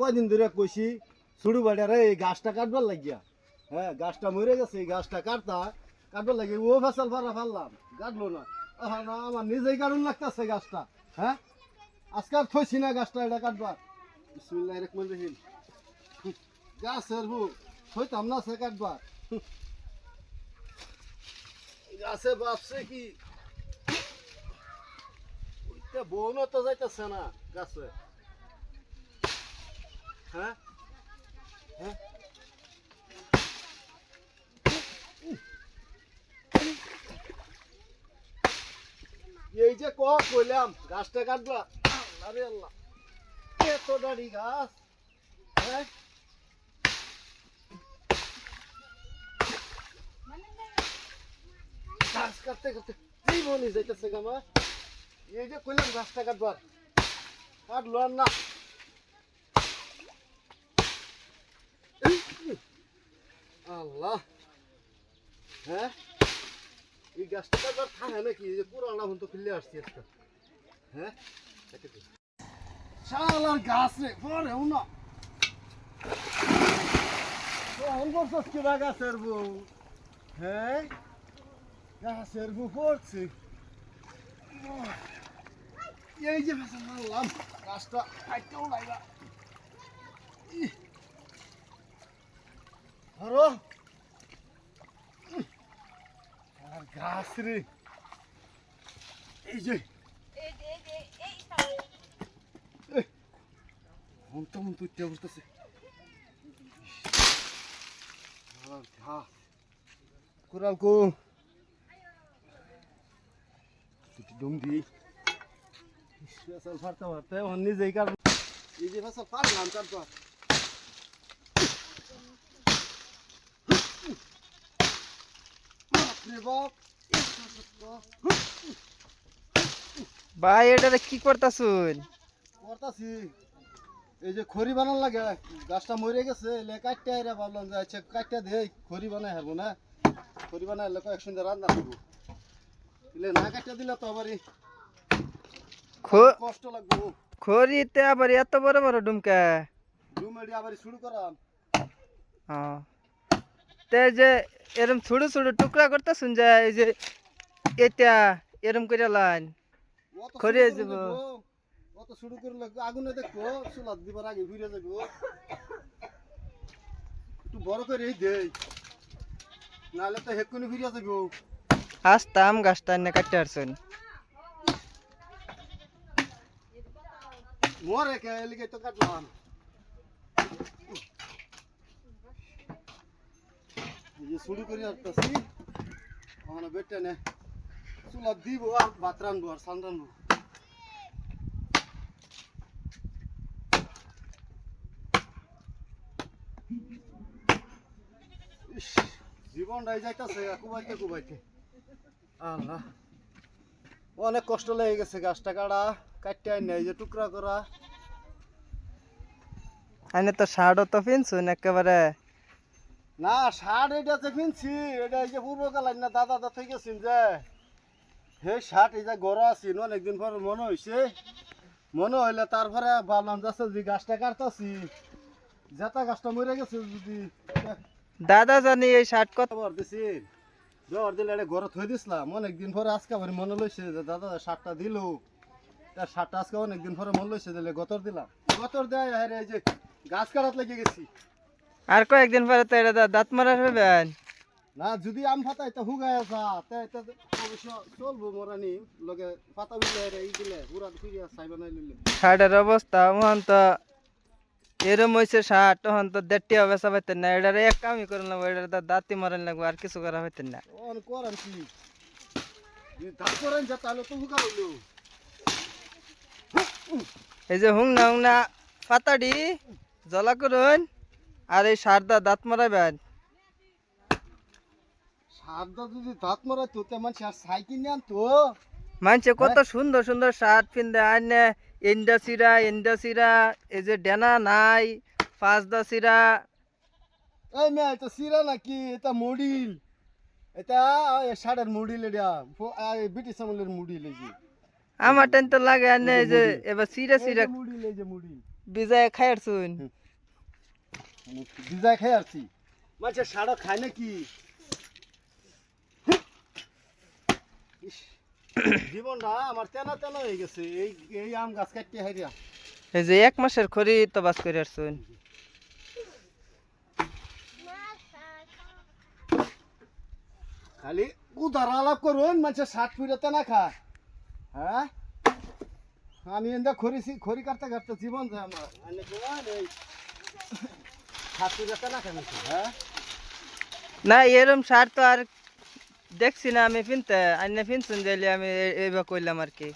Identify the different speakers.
Speaker 1: কয়দিন ধরে কইছি ছুড়ু বাড়ারে এই গাছটা কাটবার লাগিয়া। হ্যাঁ গাছটা মরে গেছে, এই গাছটা কাটতা, কাটবার লাগে ও ফেসাল ফারা ফেললাম কাটলো না। আমার নিজেই কারণ লাগতেছে গাছটা হ্যাঁ? আজকে আর থইছি না গাছটা, এটা কাটবার। বিসমিল্লাহ রহমান রহিম। গাছের বুক থইতাম না সে কাটবার। গাছে বাপছে কি? বউনও তো যাইতেছে না গাছে। হ্যাঁ হ্যাঁ এই যে ক কইলাম গাছটা কাটবা আরে আল্লাহ এত দাড়ি গাছ হ্যাঁ গাছ কাটতে কাটতে জীবনই যাইতেছে গামা এই যে কইলাম গাছটা কাটবার কাটলো আর না আল্লাহ হ্যাঁ? এই গাছটা কাটবার থাকে নাকি? যে পুরানা হন তো ফিরলে আসছি একটা। হ্যাঁ? শালার গাছ রে পরেও না কিবা গাছের বউ? হ্যাঁ? গাছের এই যে ভেসে মারলাম গাছটা কাটতেও লাগা। ধরো উহ, আর গাছ রে এই যে মন তো মন তুইতে বসতেছে কোরাল কো তুই ডুম দি ফসল ফারতে ফারতে অন্য যেই কার এই যে ফসল ফারলাম কাটবা
Speaker 2: ভাই এটা কি করতাছুন?
Speaker 1: করতাছি। এই যে খড়ি বানান লাগে গাছটা মরে গেছে এলে কাটতে আইরা ভাবলাম যে আচ্ছা কাটতে দেই খড়ি বানাই হারবো না? খড়ি বানাই কয়েক সুন্দর রান্না করব। এলে না কাটতে দিলে তো আবার কষ্ট লাগবো।
Speaker 2: খড়িতে আবার এত বড় বড় ডুমকা?
Speaker 1: জুমেডি আবার শুরু করাম।
Speaker 2: হ্যাঁ তে যে এরম ছোট ছোট টুকরা করতেছুন যে এই যে এটা এরম করে লাইন।
Speaker 1: করে
Speaker 2: যাব।
Speaker 1: অত শুরু করে লাগবো আগুনে দেখব চুলাত দিবার আগে ঘুরে যাব। একটু বড় করে দেই। নাহলে তো হেকুনি ফিরে যাব
Speaker 2: আসতাম গাছটা এনে কাটতে আসছুন
Speaker 1: মরে কে এলিগে তো কাটলাম। যে শুরু করে আসতেছি ওখানে বেটে নে। চুলা দিব আর ভাত রানবো আর সান রানবো জীবনটাই যাইতেছে, কুবাইতে কুবাইতে। আল্লাহ। অনেক কষ্ট লেগে গেছে গাছটা কাটা, কাটতে আইন যে টুকরা করা।
Speaker 2: এনে তো শার্টও তো পিনছুন একেবারে
Speaker 1: না শার্ট এটা যে কিনছি এটা এই যে পূর্বকাল না দাদা দা থেকে গেছেন যে। হে শার্ট এই যে গড়া আছি অনেকদিন পর মনে হয়েছে মনে হইলে তারপরে ভাবলাম যাচ্ছে যে গাছটা কাটতাছি যেটা গাছটা মরে গেছে যদি।
Speaker 2: দাদা জানি এই শার্ট কত
Speaker 1: খবর দিছি। জোর দিলে এটা ঘরে থই দিছিলাম। অনেকদিন পরে আজকে আবার মনে লইছে যে দাদা শার্টটা দিল। তার শার্টটা আজকে অনেকদিন পরে মনে লইছে দিলে গতর দিলাম। গতর দেয় হ্যাঁ এই যে গাছ কাটাত লেগে গেছি।
Speaker 2: আর কয়েকদিন পরে তো এটা দাঁত মারা হবেন
Speaker 1: না যদি আম ফাতা এটা হুগায় আসা। তে এটা অবশ্য চলবো মরানি। লগে পাতা বিলে এই দিলে পুরা ফিরিয়া চাই বানাই লিলে
Speaker 2: শার্টের অবস্থা ওখান তো এরম হয়েছে শার্ট তখন তো দেড়টি হবে পাইতেন না। এটার এক কামই করে নেব এটার তো দাঁতি মারেন লাগবো আর কিছু করা হইতেন না।
Speaker 1: অন করান কি? ধান করেন যা তাহলে তো হুগা হইল।
Speaker 2: এই যে হুং না হুং না পাতাডি জলা করুন। আর এই সারদা দাঁত মারাবেন
Speaker 1: সারদা যদি দাঁত মারাই তো তেমন আর সাইকেল নিয়ে আনতো
Speaker 2: মানছে কত সুন্দর সুন্দর শার্ট পিনতে আনে ইন্ডাসিরা ইন্ডাসিরা এই যে ডেনা নাই পাঁচদা সিরা
Speaker 1: এই মেয়ে এটা সিরা নাকি? এটা মডিল। এটা শাড়ের মডিল এটা। ব্রিটিশ আমলের মডিল এই যে।
Speaker 2: আমার টেন তো লাগে আনে এই যে এবার সিরা সিরা
Speaker 1: মডিল এই যে মডিল।
Speaker 2: বিজায় খাই আসুন
Speaker 1: ভিজায় খাই আসছি। মাছের খায় নাকি? জীবনটা আমার তেনা তেনা হয়ে গেছে। এই এই আম গাছ কাটতে
Speaker 2: এই যে এক মাসের খড়ি তো বাস করে আসুন
Speaker 1: খালি উদার আলাপ করুন মানুষের ষাট ফুটে তেনা খায়। হ্যাঁ? আমি এন্দা খড়িছি খড়ি কাটতে কাটতে জীবন যায় আমার আমি কোন এই ষাট ফুটে তেনা খাই নাকি, হ্যাঁ
Speaker 2: না, এরম সার তো আর দেখছি না, আমি ফিনতে, আইনে ফিনছুন যাইলে আমি এবার কইলাম আর কি।